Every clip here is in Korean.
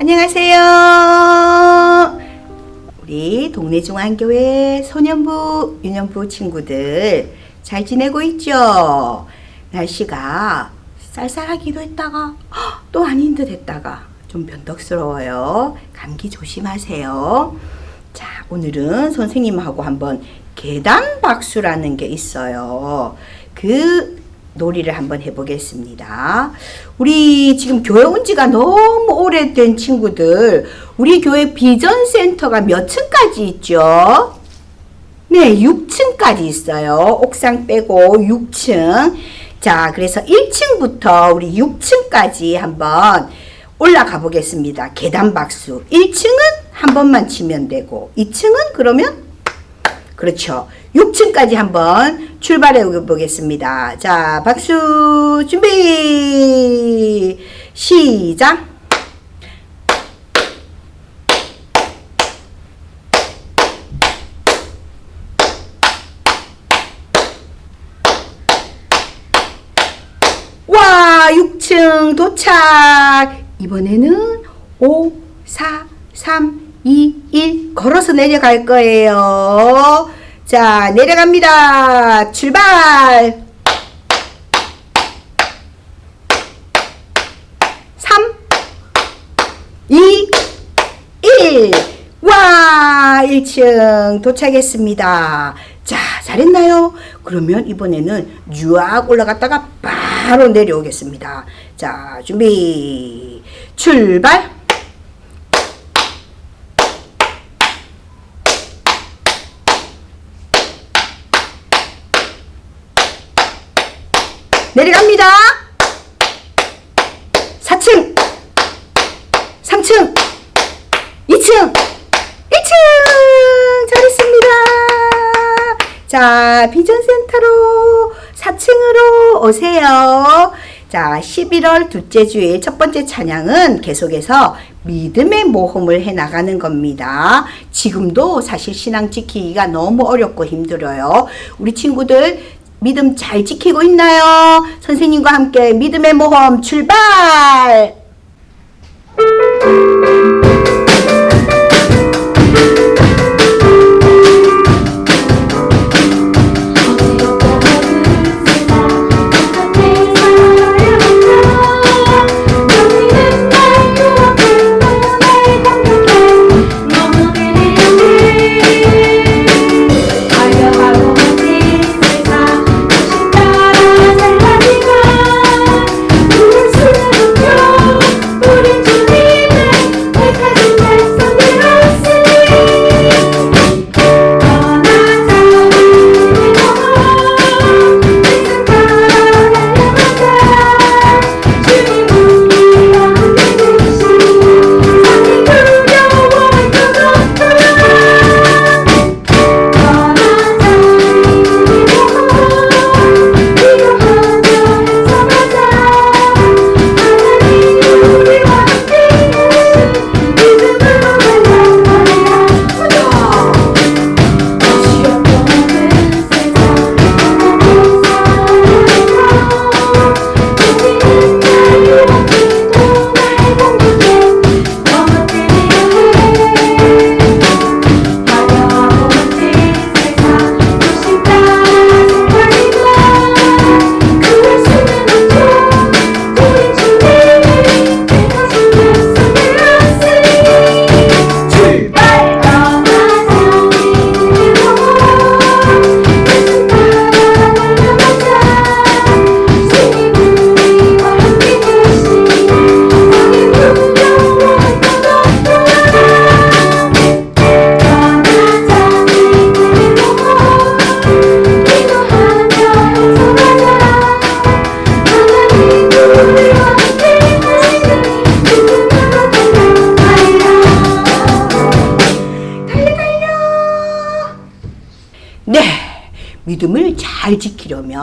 안녕하세요. 우리 동네 중앙교회 소년부, 유년부 친구들 잘 지내고 있죠? 날씨가 쌀쌀하기도 했다가 헉, 또 아닌 듯 했다가 좀 변덕스러워요. 감기 조심하세요. 자, 오늘은 선생님하고 한번 계단 박수라는 게 있어요. 그 놀이를 한번 해보겠습니다. 우리 지금 교회 온 지가 너무 오래된 친구들, 우리 교회 비전 센터가 몇 층까지 있죠? 네, 6층까지 있어요. 옥상 빼고 6층. 자, 그래서 1층부터 우리 6층까지 한번 올라가 보겠습니다. 계단 박수. 1층은 한 번만 치면 되고, 2층은 그러면 그렇죠. 6층까지 한번 출발해 보겠습니다. 자, 박수 준비 시작. 와, 6층 도착. 이번에는 5, 4, 3, 2, 1 걸어서 내려갈 거예요. 자, 내려갑니다. 출발. 3, 2, 1. 와, 1층 도착했습니다. 자, 잘했나요? 그러면 이번에는 유악 올라갔다가 바로 내려오겠습니다. 자, 준비. 출발. 내려갑니다. 4층, 3층, 2층, 1층! 잘했습니다. 자, 비전센터로 4층으로 오세요. 자, 11월 둘째 주일 첫 번째 찬양은 계속해서 믿음의 모험을 해 나가는 겁니다. 지금도 사실 신앙 지키기가 너무 어렵고 힘들어요. 우리 친구들 믿음 잘 지키고 있나요? 선생님과 함께 믿음의 모험 출발!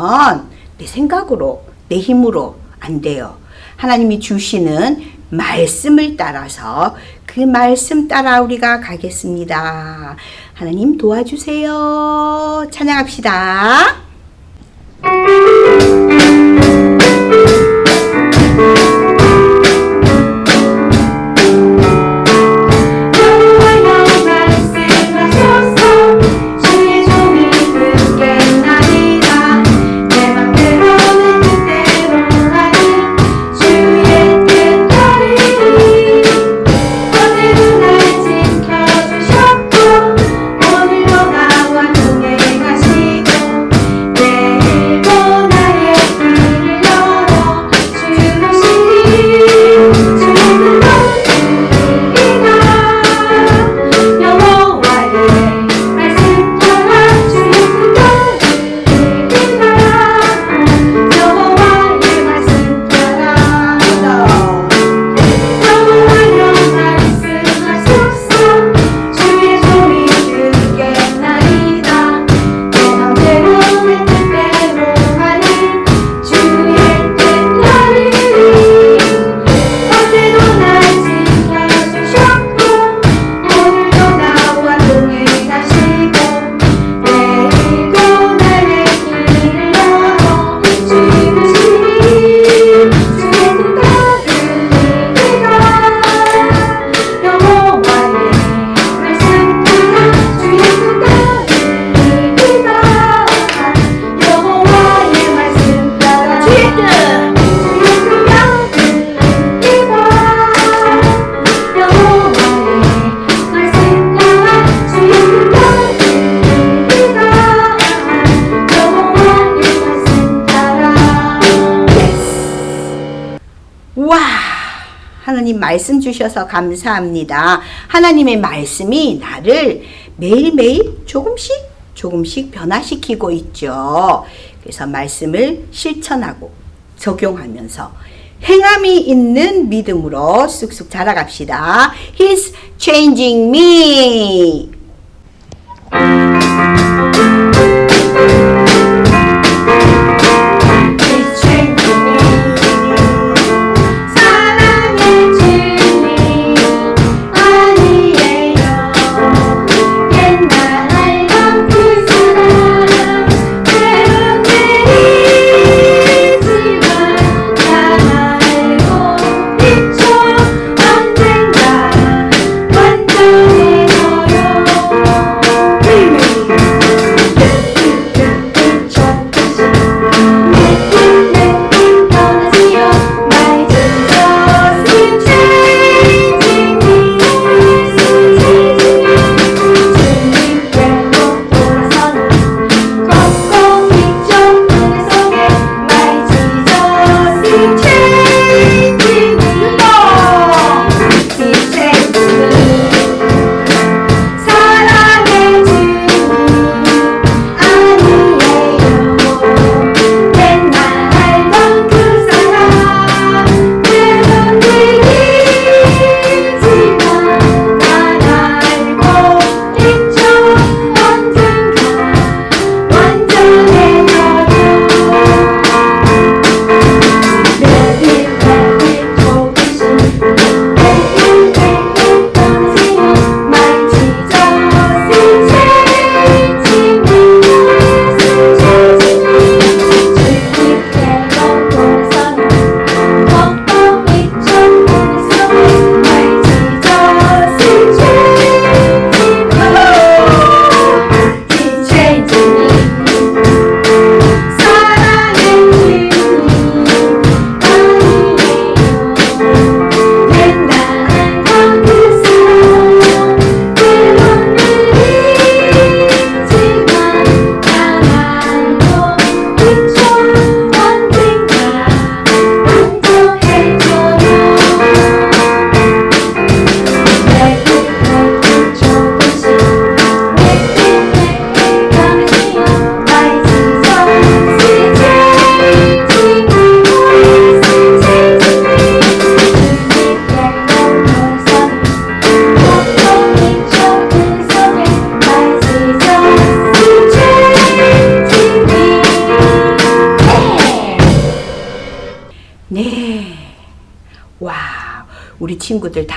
하면 내 생각으로, 내 힘으로 안 돼요. 하나님이 주시는 말씀을 따라서 그 말씀 따라 우리가 가겠습니다. 하나님 도와주세요. 찬양합시다. 하나님 말씀 주셔서 감사합니다. 하나님의 말씀이 나를 매일매일 조금씩 조금씩 변화시키고 있죠. 그래서 말씀을 실천하고 적용하면서 행함이 있는 믿음으로 쑥쑥 자라갑시다. He's changing me.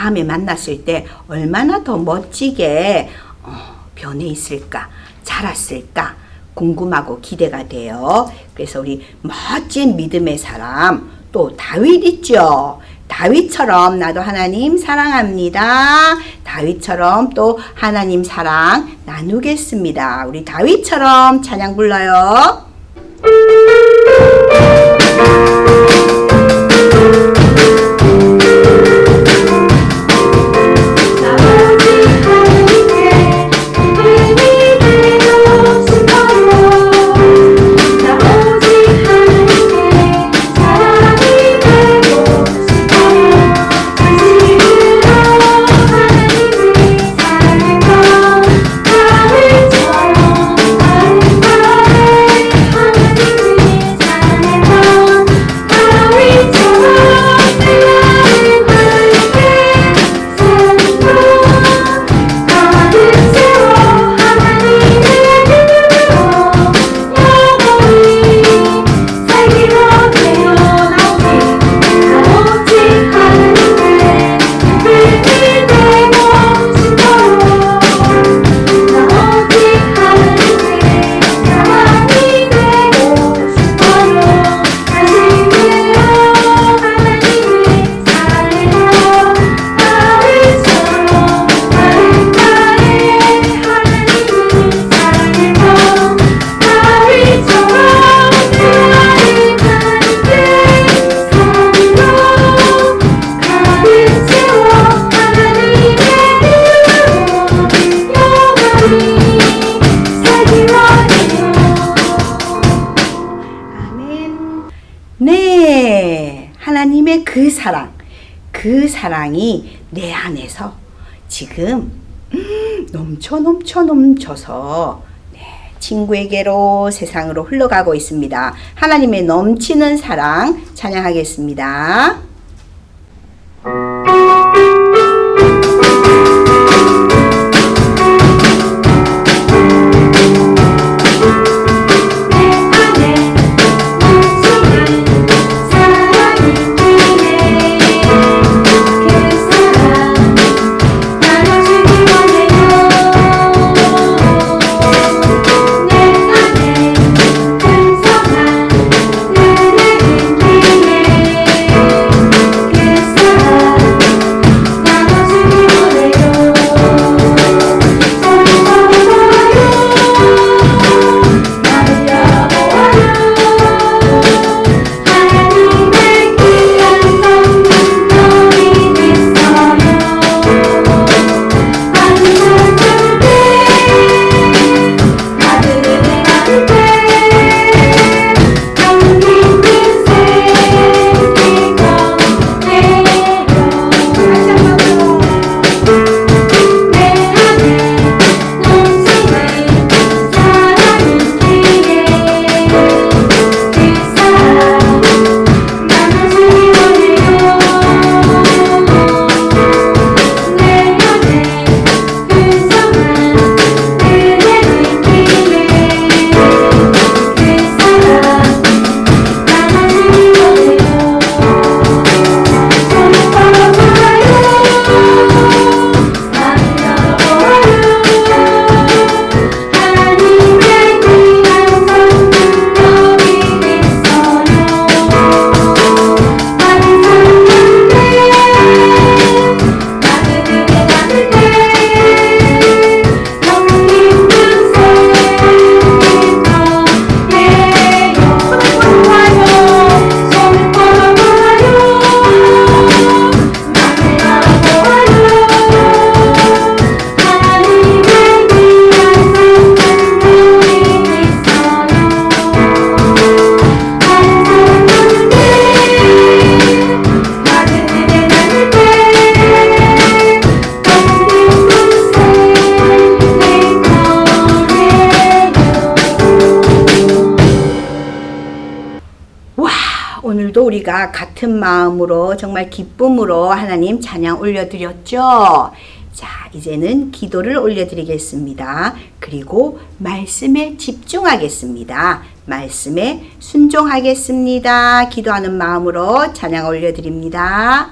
다음에 만났을 때 얼마나 더 멋지게 어, 변해 있을까, 자랐을까 궁금하고 기대가 돼요. 그래서 우리 멋진 믿음의 사람 또 다윗 있죠. 다윗처럼 나도 하나님 사랑합니다. 다윗처럼 또 하나님 사랑 나누겠습니다. 우리 다윗처럼 찬양 불러요. 사랑이 내 안에서 지금 음, 넘쳐 넘쳐 넘쳐서 네, 친구에게로 세상으로 흘러가고 있습니다. 하나님의 넘치는 사랑 찬양하겠습니다. 오늘도 우리가 같은 마음으로 정말 기쁨으로 하나님 찬양 올려드렸죠? 자, 이제는 기도를 올려드리겠습니다. 그리고 말씀에 집중하겠습니다. 말씀에 순종하겠습니다. 기도하는 마음으로 찬양 올려드립니다.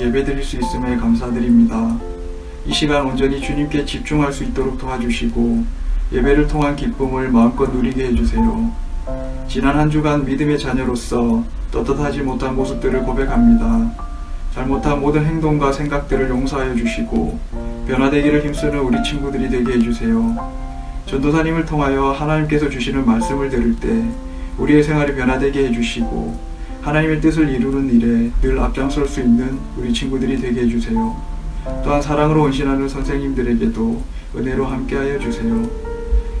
예배드릴 수 있음에 감사드립니다. 이 시간 온전히 주님께 집중할 수 있도록 도와주시고 예배를 통한 기쁨을 마음껏 누리게 해주세요. 지난 한 주간 믿음의 자녀로서 떳떳하지 못한 모습들을 고백합니다. 잘못한 모든 행동과 생각들을 용서하여 주시고 변화되기를 힘쓰는 우리 친구들이 되게 해주세요. 전도사님을 통하여 하나님께서 주시는 말씀을 들을 때 우리의 생활이 변화되게 해주시고 하나님의 뜻을 이루는 일에 늘 앞장설 수 있는 우리 친구들이 되게 해주세요. 또한 사랑으로 헌신하는 선생님들에게도 은혜로 함께하여 주세요.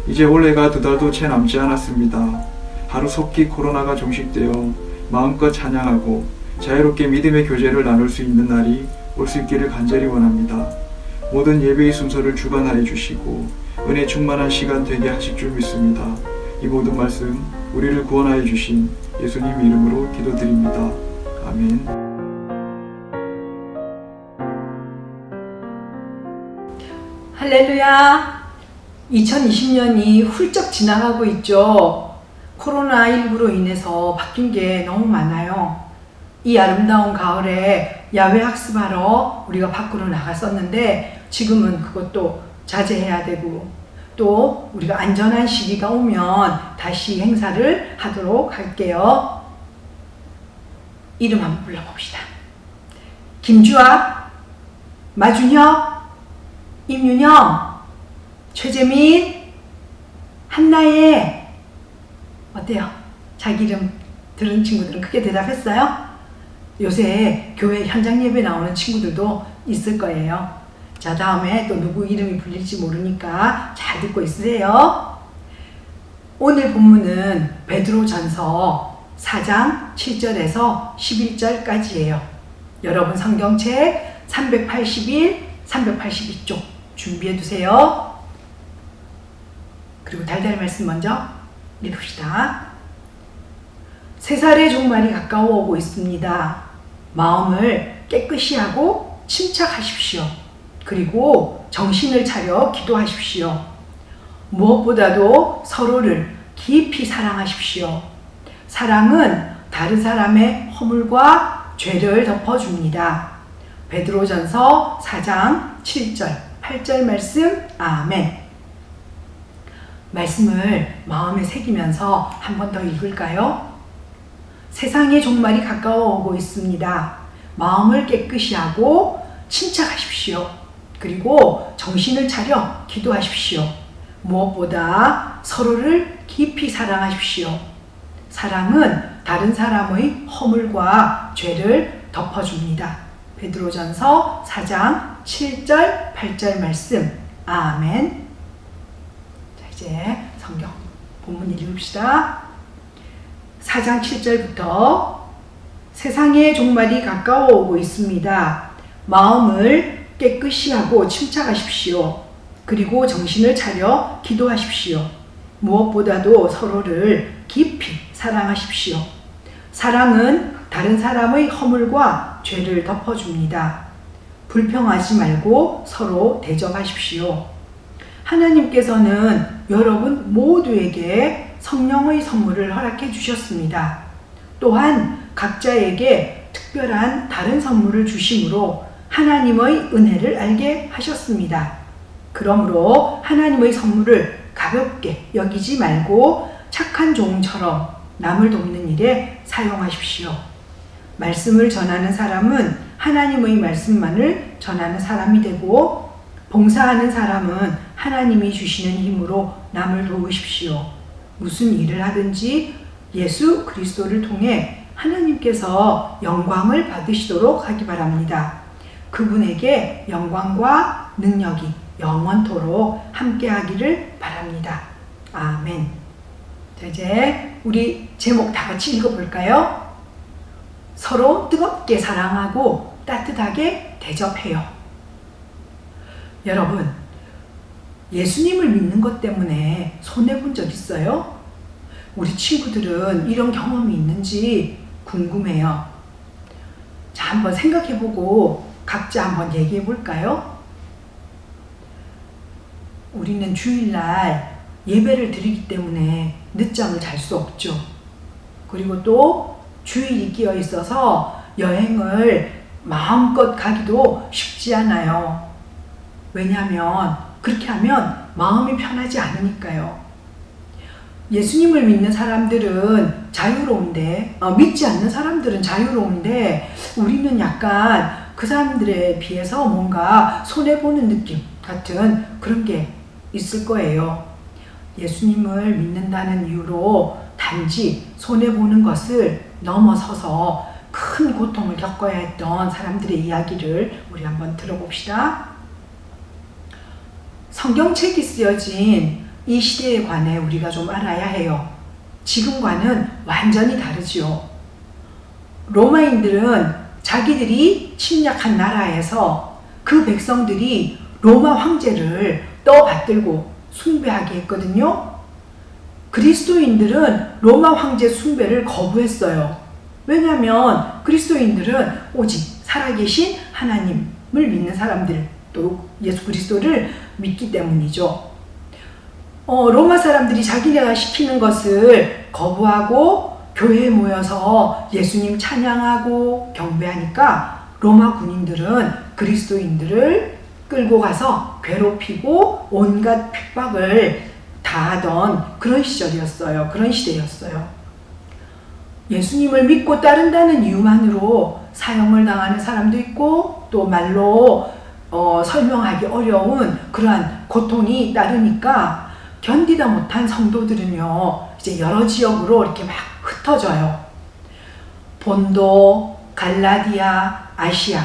이제 올해가 두 달도 채 남지 않았습니다. 하루속히 코로나가 종식되어 마음껏 찬양하고 자유롭게 믿음의 교제를 나눌 수 있는 날이 올 수 있기를 간절히 원합니다. 모든 예배의 순서를 주관하여 주시고 은혜 충만한 시간 되게 하실 줄 믿습니다. 이 모든 말씀 우리를 구원하여 주신 예수님 이름으로 기도드립니다. 아멘. 할렐루야! 2020년이 훌쩍 지나가고 있죠. 코로나19로 인해서 바뀐 게 너무 많아요. 이 아름다운 가을에 야외 학습하러 우리가 밖으로 나갔었는데 지금은 그것도 자제해야 되고 또 우리가 안전한 시기가 오면 다시 행사를 하도록 할게요. 이름 한번 불러봅시다. 김주아, 마준혁, 임윤영, 최재민, 한나혜 어때요? 자기 이름 들은 친구들은 크게 대답했어요? 요새 교회 현장 예배 나오는 친구들도 있을 거예요. 자, 다음에 또 누구 이름이 불릴지 모르니까 잘 듣고 있으세요. 오늘 본문은 베드로전서 4장 7절에서 11절까지예요. 여러분 성경책 381, 382쪽 준비해 두세요. 그리고 달달 말씀 먼저 읽읍시다. 세 살의 종말이 가까워 오고 있습니다. 마음을 깨끗이 하고 침착하십시오. 그리고 정신을 차려 기도하십시오. 무엇보다도 서로를 깊이 사랑하십시오. 사랑은 다른 사람의 허물과 죄를 덮어줍니다. 베드로전서 4장 7절, 8절 말씀, 아멘. 말씀을 마음에 새기면서 한 번 더 읽을까요? 세상의 종말이 가까워 오고 있습니다. 마음을 깨끗이 하고 침착하십시오. 그리고 정신을 차려 기도하십시오. 무엇보다 서로를 깊이 사랑하십시오. 사랑은 다른 사람의 허물과 죄를 덮어줍니다. 베드로전서 4장 7절, 8절 말씀. 아멘. 자, 이제 성경 본문 읽읍시다. 4장 7절부터 세상의 종말이 가까워 오고 있습니다. 마음을 깨끗이 하고 침착하십시오. 그리고 정신을 차려 기도하십시오. 무엇보다도 서로를 깊이 사랑하십시오. 사랑은 다른 사람의 허물과 죄를 덮어줍니다. 불평하지 말고 서로 대접하십시오. 하나님께서는 여러분 모두에게 성령의 선물을 허락해 주셨습니다. 또한 각자에게 특별한 다른 선물을 주심으로 하나님의 은혜를 알게 하셨습니다. 그러므로 하나님의 선물을 가볍게 여기지 말고 착한 종처럼 남을 돕는 일에 사용하십시오. 말씀을 전하는 사람은 하나님의 말씀만을 전하는 사람이 되고 봉사하는 사람은 하나님이 주시는 힘으로 남을 도우십시오. 무슨 일을 하든지 예수 그리스도를 통해 하나님께서 영광을 받으시도록 하기 바랍니다. 그분에게 영광과 능력이 영원토록 함께하기를 바랍니다. 아멘. 자, 이제 우리 제목 다 같이 읽어볼까요? 서로 뜨겁게 사랑하고 따뜻하게 대접해요. 여러분, 예수님을 믿는 것 때문에 손해본 적 있어요? 우리 친구들은 이런 경험이 있는지 궁금해요. 자, 한번 생각해보고 각자 한번 얘기해 볼까요? 우리는 주일날 예배를 드리기 때문에 늦잠을 잘 수 없죠. 그리고 또 주일이 끼어 있어서 여행을 마음껏 가기도 쉽지 않아요. 왜냐하면 그렇게 하면 마음이 편하지 않으니까요. 예수님을 믿는 사람들은 자유로운데, 어, 믿지 않는 사람들은 자유로운데, 우리는 약간 그 사람들에 비해서 뭔가 손해보는 느낌 같은 그런 게 있을 거예요. 예수님을 믿는다는 이유로 단지 손해보는 것을 넘어서서 큰 고통을 겪어야 했던 사람들의 이야기를 우리 한번 들어봅시다. 성경책이 쓰여진 이 시대에 관해 우리가 좀 알아야 해요. 지금과는 완전히 다르지요. 로마인들은 자기들이 침략한 나라에서 그 백성들이 로마 황제를 떠받들고 숭배하게 했거든요. 그리스도인들은 로마 황제 숭배를 거부했어요. 왜냐하면 그리스도인들은 오직 살아계신 하나님을 믿는 사람들, 또 예수 그리스도를 믿기 때문이죠. 어, 로마 사람들이 자기네가 시키는 것을 거부하고 교회에 모여서 예수님 찬양하고 경배하니까 로마 군인들은 그리스도인들을 끌고 가서 괴롭히고 온갖 핍박을 다하던 그런 시절이었어요. 그런 시대였어요. 예수님을 믿고 따른다는 이유만으로 사형을 당하는 사람도 있고 또 말로 어, 설명하기 어려운 그러한 고통이 따르니까 견디다 못한 성도들은요 이제 여러 지역으로 이렇게 막 흩어져요. 본도, 갈라디아, 아시아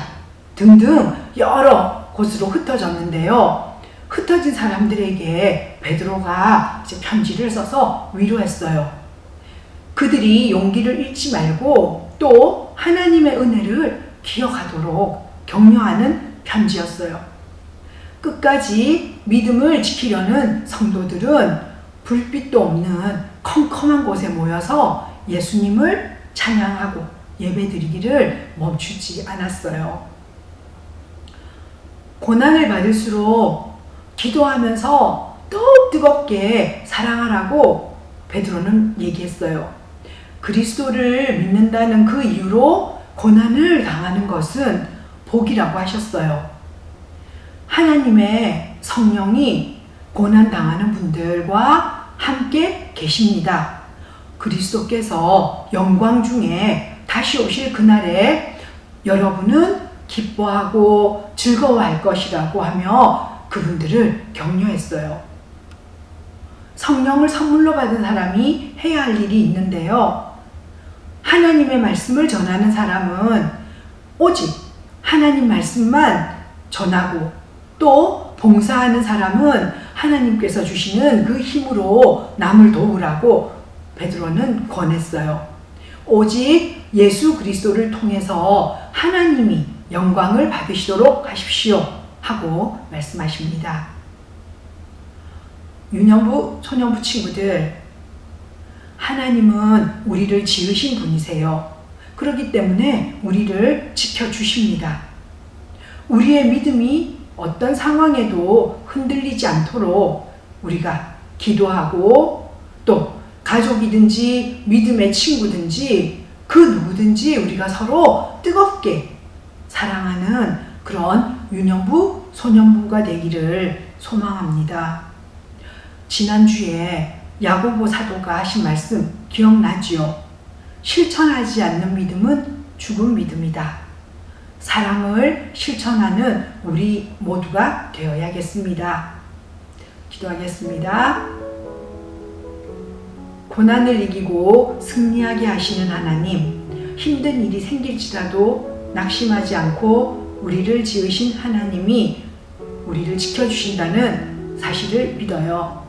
등등 여러 곳으로 흩어졌는데요. 흩어진 사람들에게 베드로가 이제 편지를 써서 위로했어요. 그들이 용기를 잃지 말고 또 하나님의 은혜를 기억하도록 격려하는 편지였어요. 끝까지 믿음을 지키려는 성도들은 불빛도 없는 컴컴한 곳에 모여서 예수님을 찬양하고 예배드리기를 멈추지 않았어요. 고난을 받을수록 기도하면서 더욱 뜨겁게 사랑하라고 베드로는 얘기했어요. 그리스도를 믿는다는 그 이유로 고난을 당하는 것은 복이라고 하셨어요. 하나님의 성령이 고난 당하는 분들과 함께 계십니다. 그리스도께서 영광 중에 다시 오실 그날에 여러분은 기뻐하고 즐거워할 것이라고 하며 그분들을 격려했어요. 성령을 선물로 받은 사람이 해야 할 일이 있는데요. 하나님의 말씀을 전하는 사람은 오직 하나님 말씀만 전하고 또 봉사하는 사람은 하나님께서 주시는 그 힘으로 남을 도우라고 베드로는 권했어요. 오직 예수 그리스도를 통해서 하나님이 영광을 받으시도록 하십시오 하고 말씀하십니다. 유년부, 소년부 친구들, 하나님은 우리를 지으신 분이세요. 그렇기 때문에 우리를 지켜주십니다. 우리의 믿음이 어떤 상황에도 흔들리지 않도록 우리가 기도하고 또 가족이든지 믿음의 친구든지 그 누구든지 우리가 서로 뜨겁게 사랑하는 그런 유년부, 소년부가 되기를 소망합니다. 지난주에 야고보 사도가 하신 말씀 기억나지요? 실천하지 않는 믿음은 죽은 믿음이다. 사랑을 실천하는 우리 모두가 되어야겠습니다. 기도하겠습니다. 고난을 이기고 승리하게 하시는 하나님, 힘든 일이 생길지라도 낙심하지 않고 우리를 지으신 하나님이 우리를 지켜주신다는 사실을 믿어요.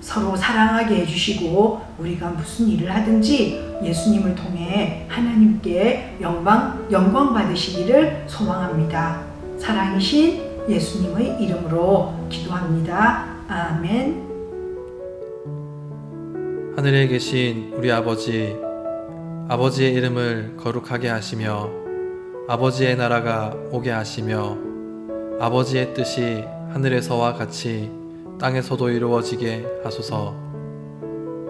서로 사랑하게 해주시고 우리가 무슨 일을 하든지 예수님을 통해 하나님께 영광, 영광 받으시기를 소망합니다. 사랑이신 예수님의 이름으로 기도합니다. 아멘. 하늘에 계신 우리 아버지, 아버지의 이름을 거룩하게 하시며, 아버지의 나라가 오게 하시며, 아버지의 뜻이 하늘에서와 같이 땅에서도 이루어지게 하소서.